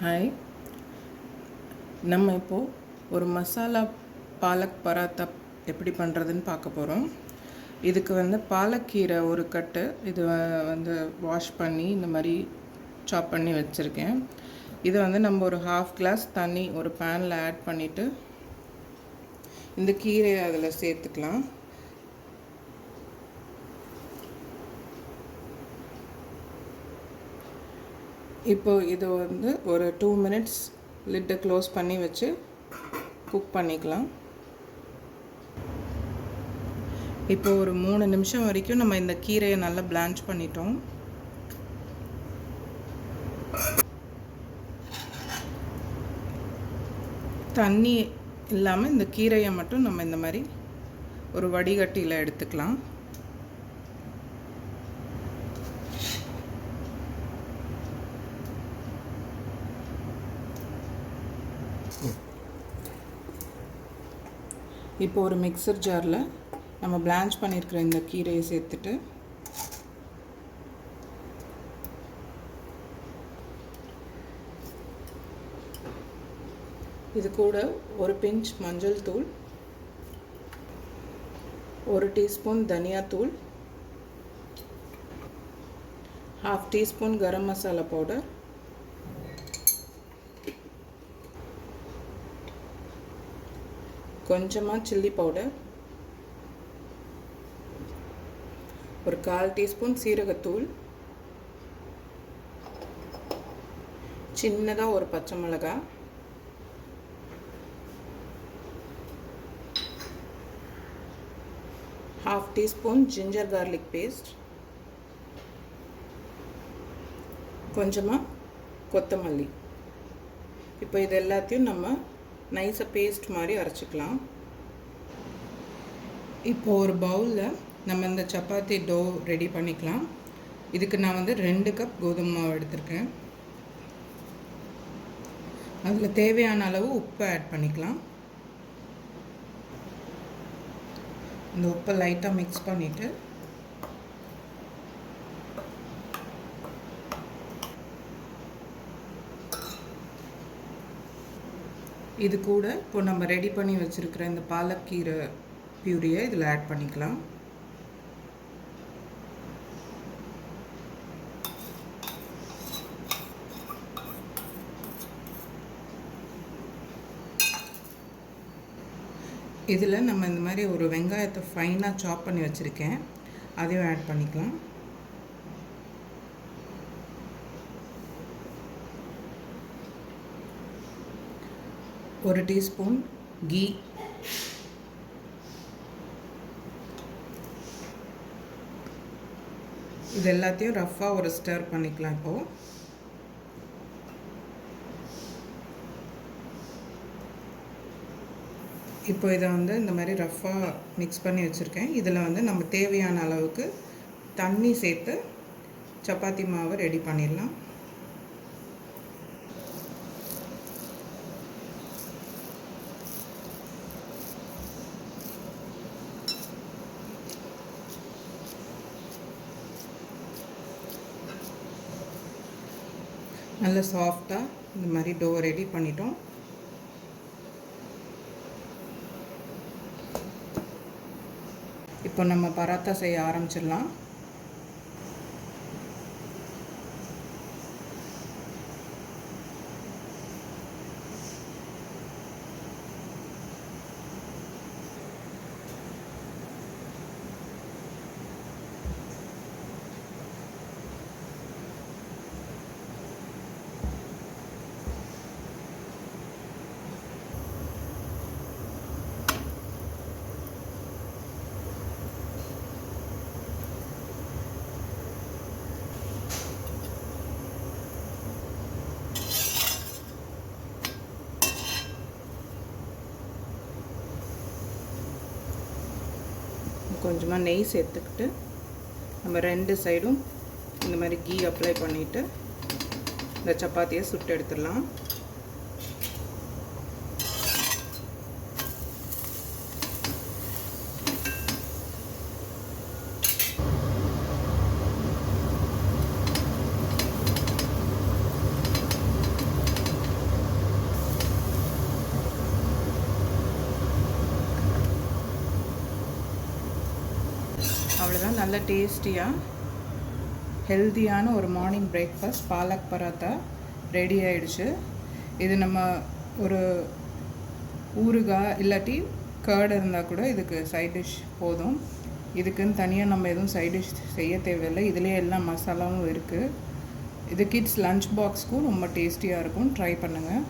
Hi நம்ம இப்போது ஒரு மசாலா பாலக் பராத்தா எப்படி பண்ணுறதுன்னு பார்க்க போகிறோம் இதுக்கு வந்து பாலக்கீரை ஒரு கட்டு இது வந்து வாஷ் பண்ணி இந்த மாதிரி சாப் பண்ணி வச்சுருக்கேன். இதை வந்து நம்ம ஒரு ஹாஃப் கிளாஸ் தண்ணி ஒரு பேனில் ஆட் பண்ணிவிட்டு இந்த கீரையை அதில் சேர்த்துக்கலாம். இப்போ இது வந்து ஒரு டூ மினிட்ஸ் லிட்டை க்ளோஸ் பண்ணி வச்சு குக் பண்ணிக்கலாம். இப்போ ஒரு மூணு நிமிஷம் வரைக்கும் நம்ம இந்த கீரையை நல்லா பிளான்ச் பண்ணிட்டோம். தண்ணி இல்லாமல் இந்த கீரையை மட்டும் நம்ம இந்த மாதிரி ஒரு வடிகட்டியில் எடுத்துக்கலாம். இப்போ ஒரு மிக்சர் ஜாரில் நம்ம பிளான்ச் பண்ணியிருக்கிற இந்த கீரையை சேர்த்துட்டு இது கூட ஒரு பிஞ்ச் மஞ்சள் தூள் ஒரு டீஸ்பூன் தனியாத்தூள் half teaspoon garam masala powder கொஞ்சமாக சில்லி பவுடர் ஒரு கால் டீஸ்பூன் சீரகத்தூள் சின்னதாக ஒரு பச்சை மிளகா half teaspoon ginger garlic paste கொஞ்சமாக கொத்தமல்லி. இப்போ இது எல்லாத்தையும் நம்ம நைஸாக பேஸ்ட் மாதிரி அரைச்சிக்கலாம். இப்போ ஒரு பவுலில் நம்ம இந்த சப்பாத்தி டோ ரெடி பண்ணிக்கலாம். இதுக்கு நான் வந்து ரெண்டு கப் கோதுமை மாவு எடுத்திருக்கேன். அதில் தேவையான அளவு உப்பு ஆட் பண்ணிக்கலாம். இந்த உப்பை லைட்டாக மிக்ஸ் பண்ணிவிட்டு இது கூட இப்போ நம்ம ரெடி பண்ணி வச்சுருக்கிற இந்த பாலக்கீரை பியூரியை இதில் ஆட் பண்ணிக்கலாம். இதில் நம்ம இந்த மாதிரி ஒரு வெங்காயத்தை ஃபைனாக சாப் பண்ணி வச்சுருக்கேன். அதையும் ஆட் பண்ணிக்கலாம். ஒரு டீஸ்பூன் கீ. இது எல்லாத்தையும் ரஃப்பாக ஒரு ஸ்டர் பண்ணிக்கலாம் இப்போது இப்போ இதை வந்து இந்த மாதிரி ரஃப்பாக மிக்ஸ் பண்ணி வச்சுருக்கேன். இதில் வந்து நம்ம தேவையான அளவுக்கு தண்ணி சேர்த்து சப்பாத்தி மாவை ரெடி பண்ணிடலாம். நல்ல சாஃப்டாக இந்த மாதிரி டோ ரெடி பண்ணிட்டோம். இப்போ நம்ம பராத்தா செய்ய ஆரம்பிச்சிடலாம். கொஞ்சமாக நெய் சேர்த்துக்கிட்டு நம்ம ரெண்டு சைடும் இந்த மாதிரி கீ அப்ளை பண்ணிவிட்டு இந்த சப்பாத்தியை சுட்டு எடுத்துடலாம். அவ்வளோதான் நல்ல டேஸ்டியாக ஹெல்த்தியான ஒரு morning breakfast palak paratha ready ஆயிடுச்சு. இது நம்ம ஒரு ஊறுகாய் இல்லாட்டி கேர்டு இருந்தால் கூட இதுக்கு சைட் டிஷ் போதும். இதுக்குன்னு தனியாக நம்ம எதுவும் சைட் டிஷ் செய்ய தேவையில்லை. இதுலேயே எல்லா மசாலாவும் இருக்குது இது கிட்ஸ் லஞ்ச் பாக்ஸ்க்கும் ரொம்ப டேஸ்டியாக இருக்கும். ட்ரை பண்ணுங்கள்